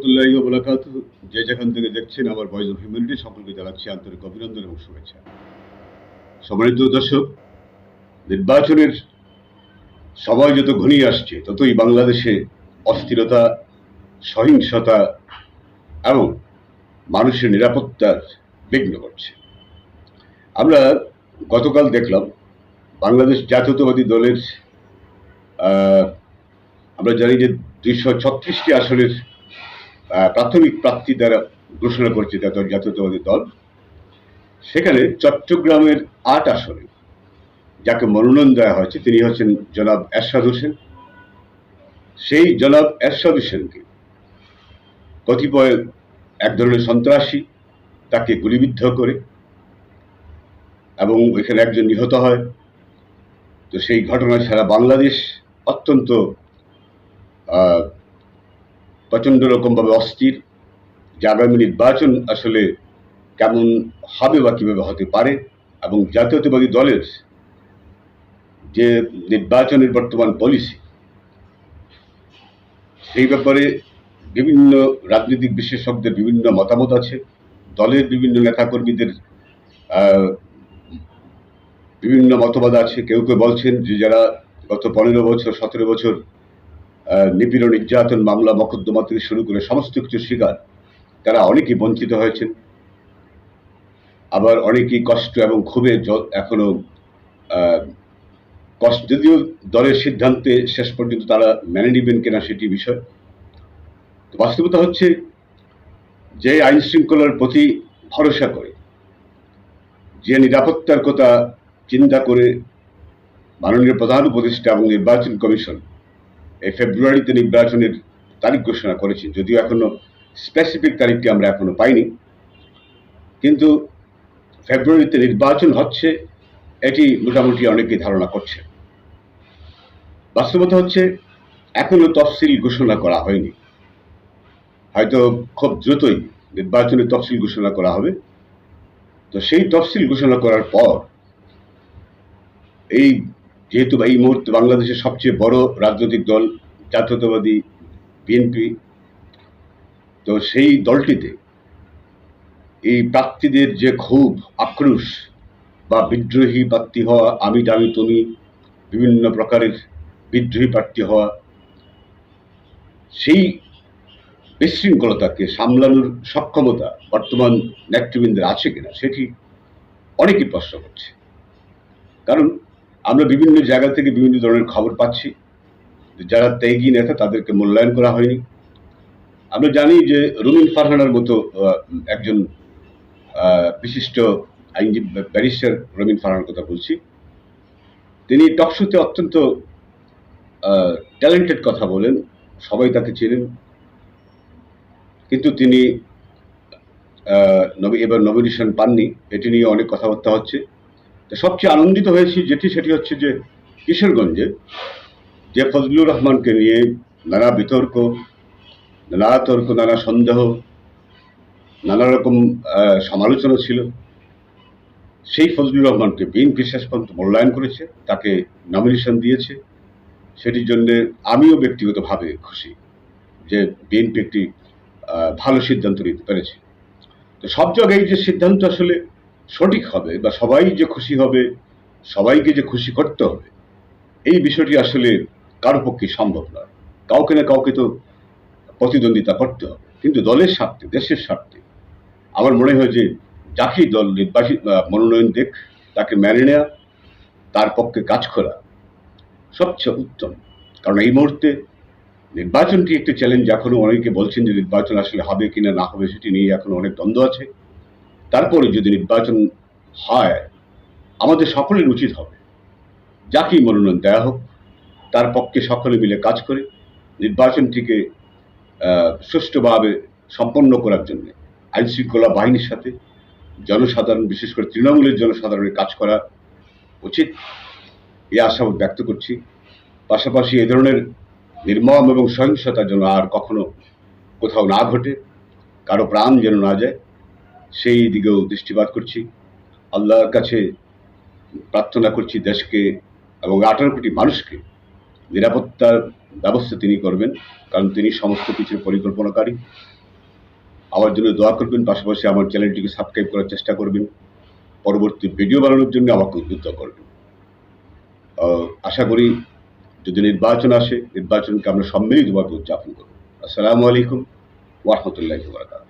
রহমতুল্লাহ বলাকাত যে যেখান থেকে দেখছেন আমার ভয়েস অফ হিউম্যানিটি সকলকে জানাচ্ছি আন্তরিক অভিনন্দন এবং শুভেচ্ছা। সম্মানিত দর্শক, নির্বাচনের সময় যত ঘনিয়ে আসছে, ততই বাংলাদেশে অস্থিরতা, সহিংসতা এবং মানুষের নিরাপত্তার বিঘ্ন করছে আমরা গতকাল দেখলাম, বাংলাদেশ জাতীয়তাবাদী দলের আমরা জানি যে দুইশো ছত্রিশটি আসনের প্রাথমিক প্রার্থী দ্বারা ঘোষণা করেছে জাতীয়তাবাদী দল। সেখানে চট্টগ্রামের আট আসনে যাকে মনোনয়ন দেওয়া হয়েছে, তিনি হচ্ছেন জনাব এরশাদ হোসেন। সেই জনাব এরশাদ হোসেনকে কতিপয় এক ধরনের সন্ত্রাসী তাকে গুলিবিদ্ধ করে এবং এখানে একজন নিহত হয়। তো সেই ঘটনায় সারা বাংলাদেশ অত্যন্ত প্রচণ্ড রকমভাবে অস্থির, যে আগামী নির্বাচন আসলে কেমন হবে বা কীভাবে হতে পারে এবং জাতীয়তাবাদী দলের যে নির্বাচনের বর্তমান পলিসি সেই ব্যাপারে বিভিন্ন রাজনৈতিক বিশেষজ্ঞদের বিভিন্ন মতামত আছে। দলের বিভিন্ন নেতাকর্মীদের বিভিন্ন মতবাদ আছে। কেউ কেউ বলছেন যে যারা গত পনেরো বছর, সতেরো বছর আহ, নিপীড়ন নির্যাতন মামলা মকদ্দমা থেকে শুরু করে সমস্ত কিছু শিকার তারা অনেকেই বঞ্চিত হয়েছেন। আবার অনেকেই কষ্ট এবং ক্ষোভে এখনও কষ্ট যদিও দলের সিদ্ধান্তে শেষ পর্যন্ত তারা মেনে নেবেন কিনা সেটি বিষয়। বাস্তবতা হচ্ছে যে আইন শৃঙ্খলার প্রতি ভরসা করে যে নিরাপত্তার কথা চিন্তা করে মাননীয় প্রধান উপদেষ্টা এবং নির্বাচন কমিশন ফেব্রুয়ারিতে নির্বাচনের তারিখ ঘোষণা করেছেন যদিও এখনও স্পেসিফিক তারিখটি আমরা এখনও পাইনি। কিন্তু ফেব্রুয়ারিতে নির্বাচন হচ্ছে, এটি মোটামুটি অনেকেই ধারণা করছে। বাস্তবতা হচ্ছে, এখনও তফসিল ঘোষণা করা হয়নি। হয়তো খুব দ্রুতই নির্বাচনের তফসিল ঘোষণা করা হবে। তো সেই তফসিল ঘোষণা করার পর এই যেহেতু এই মুহূর্তে বাংলাদেশের সবচেয়ে বড় রাজনৈতিক দল, জাতীয়তাবাদী বিএনপি, তো সেই দলটিতে এই প্রার্থীদের যে ক্ষোভ, আক্রোশ বা বিদ্রোহী প্রার্থী হওয়া, আমি দামি তুমি, বিভিন্ন প্রকারের বিদ্রোহী প্রার্থী হওয়া, সেই বিশৃঙ্খলতাকে সামলানোর সক্ষমতা বর্তমান নেতৃবৃন্দের আছে কিনা, সেটি অনেকেই প্রশ্ন করছে। কারণ আমরা বিভিন্ন জায়গা থেকে বিভিন্ন ধরনের খবর পাচ্ছি। যারা ত্যাগী নেতা, তাদেরকে মূল্যায়ন করা হয়নি। আমরা জানি যে রুমিন ফারহানার মতো একজন বিশিষ্ট আইনজীবী, ব্যারিস্টার রমিন ফারহানার কথা বলছি। তিনি টকশোতে অত্যন্ত ট্যালেন্টেড কথা বলেন, সবাই তাকে চেনেন। কিন্তু তিনি এবার নমিনেশন পাননি। এটি নিয়ে অনেক কথাবার্তা হচ্ছে। সবচেয়ে আনন্দিত হয়েছি যেটি সেটি হচ্ছে যে কিশোরগঞ্জে যে ফজলুর রহমানকে নিয়ে নানা বিতর্ক, নানা তর্ক, নানা সন্দেহ, নানা রকম সমালোচনা ছিল। সেই ফজলুর রহমানকে বিএনপি শেষ পর্যন্ত মূল্যায়ন করেছে, তাকে নমিনেশন দিয়েছে। সেটির জন্যে আমিও ব্যক্তিগতভাবে খুশি যে বিএনপি একটি ভালো সিদ্ধান্ত নিতে পেরেছে। তো সব জায়গায় যে সিদ্ধান্ত আসলে সঠিক হবে বা সবাই যে খুশি হবে, সবাইকে যে খুশি করতে হবে, এই বিষয়টি আসলে কারও পক্ষে সম্ভব নয়। কাউকে না কাউকে তো প্রতিদ্বন্দ্বিতা করতে হবে। কিন্তু দলের স্বার্থে, দেশের স্বার্থে, আমার মনে হয় যে যাকেই দল নির্বাচিত মনোনয়ন দেখ, তাকে মেনে নেওয়া তার পক্ষে কাজ করা সবচেয়ে উত্তম। কারণ এই মুহূর্তে নির্বাচনটি একটি চ্যালেঞ্জ এখনও অনেকে বলছেন যে নির্বাচন আসলে হবে কিনা, না হবে, সেটি নিয়ে এখনও অনেক দ্বন্দ্ব আছে। তারপরে যদি নির্বাচন হয়, আমাদের সকলের উচিত হবে। যাকেই মনোনয়ন দেওয়া হোক, তার পক্ষে সকলে মিলে কাজ করে নির্বাচনটিকে সুষ্ঠুভাবে সম্পন্ন করার জন্য আইন শৃঙ্খলা বাহিনীর সাথে জনসাধারণ, বিশেষ করে তৃণমূলের জনসাধারণের কাজ করা উচিত। এই আশাবাদ ব্যক্ত করছি। পাশাপাশি এ ধরনের নির্মম এবং সহিংসতা যেন আর কখনো কোথাও না ঘটে, কারও প্রাণ যেন না যায় সেই দিকেও দৃষ্টিপাত করছি। আল্লাহর কাছে প্রার্থনা করছি দেশকে এবং আঠারো কোটি মানুষকে নিরাপত্তার ব্যবস্থা তিনি করবেন, কারণ তিনি সমস্ত কিছুর পরিকল্পনাকারী। আমার জন্য দোয়া করবেন, পাশাপাশি আমার চ্যানেলটিকে সাবস্ক্রাইব করার চেষ্টা করবেন। পরবর্তী ভিডিও বানানোর জন্য আমাকে উদ্বুদ্ধ করবেন। আশা করি যদি নির্বাচন আসে, নির্বাচনকে আমরা সম্মিলিতভাবে উদযাপন করব। আসসালামু আলাইকুম ওরহমতুল্লাহ বারকাত